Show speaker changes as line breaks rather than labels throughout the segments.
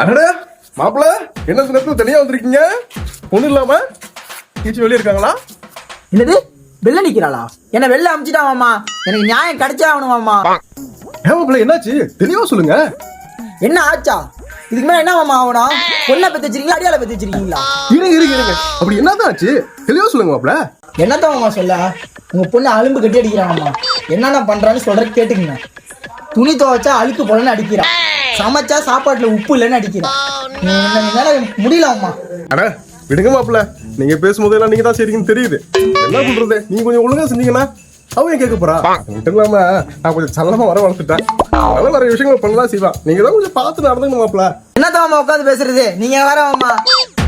அடடா மாப்பிள என்ன நேரத்துல தனியா வந்திருக்கீங்க? ஒண்ணு இல்லாம? கீச்சு வெளியே இருக்காங்களா?
என்னது? வெளில நிக்கிறாளா? என்ன வெளில அமிச்சிட்டாமாம்மா எனக்கு நியாயம் கிடைச்சே ஆகணுமாம்மா
ஏன் மாப்பிள என்னாச்சு? தெளிவா சொல்லுங்க.
என்ன ஆச்சா? இதுக்கு மேல என்ன மாமா ஆகணும்? பொண்ணை பெத்து வச்சிருக்கீங்களா? அடியால பெத்து வச்சிருக்கீங்களா?
இருங்க இருங்க இருங்க. அப்படி என்னதான் ஆச்சு? தெளிவா சொல்லுங்க மாப்பிள.
என்னத்தான் மாமா சொல்ல? உங்க பொண்ணு அலும்பு கட்டி அடிக்கிறாங்கம்மா என்னென்ன பண்றான்னு சொல்ற கேட்டுக்குங்க. துணி துவைச்சா அழுக்கு போலன்னு அடிக்கிறான் சமைச்சா சாப்பாட்டுல உப்பு இல்லைன்னு அடிக்கிறான் என்ன- என்னால முடியல அம்மா
அட விடுங்க மாப்பிள நீங்க பேசும்போதெல்லாம் நீங்க தான் சரிங்கன்னு தெரியுது. என்ன பண்றது? நீங்க கொஞ்சம் ஒழுங்கா செஞ்சீங்கன்னா அவன் ஏன் கேட்க போறா? மட்டும் இல்லாம நான் கொஞ்சம் சல்லமா வர வளர்த்துட்டேன். அதனால நிறைய விஷயங்கள் பண்ணலாம் செய்வான் நீங்க தான் கொஞ்சம் பார்த்து நடந்துக்கணும் மாப்பிள
என்னத்தான் மாமா உட்காந்து பேசுறது? நீங்க வேற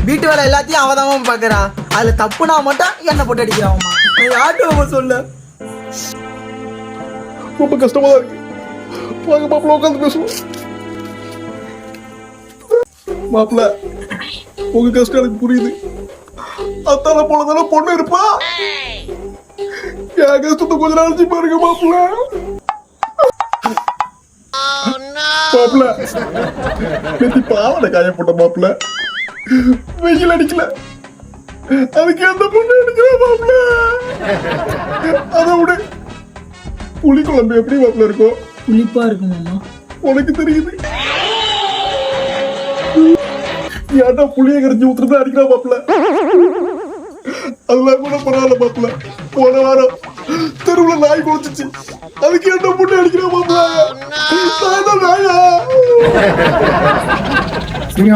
வீட்டு வேலை எல்லாத்தையும் அவதான் பாக்குறா. அதுல தப்புனா மட்டும் என்ன போட்டு அடிக்கிறான் யார்ட்டு சொல்ல.
ரொம்ப கஷ்டமா தான் இருக்கு. வாங்க மாப்பிள உட்காந்து பேசுவோம். மாப்பிள்ள உங்க கஷ்டம் எனக்கு புரியுது. அத்தால போலதான பொண்ணு இருப்பா? என் கஷ்டத்தை கொஞ்ச நாளைச்சு பாருங்க மாப்பிள்ள. மாப்பிள்ள நேத்தி பாவனை காய போட்ட வெயில் அடிக்கல. அதுக்கு எந்த பொண்ணு அடிக்கிற மாப்பிள அதை விட. புளி குழம்பு எப்படி மாப்பிள இருக்கும்
புளிப்பா இருக்கு மாமா.
உனக்கு தெரியுது. ஏன்டா புளிய கரைச்சி ஊத்துறது அடிக்கிறா மாப்பிள அதெல்லாம் கூட பரவாயில்ல மாப்பிள போன வாரம் தெருவுல நாய் குளிச்சிச்சு. அதுக்கு என்ன புண்ணு அடிக்கிறா மாப்பிள நான் தான் நாயா?
சரி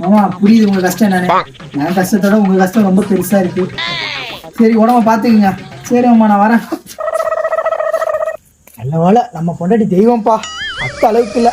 மாமா புரியுது உங்க கஷ்டம் என்னன்னு என் கஷ்டத்தோட உங்க கஷ்டம் ரொம்ப பெருசா இருக்கு. சரி உடம்ப பாத்துக்குங்க. சரி மாமா நான் வரேன். நல்ல வேலை நம்ம பொண்டாட்டி தெய்வம்ப்பா. அத்த அளவுக்கு இல்ல.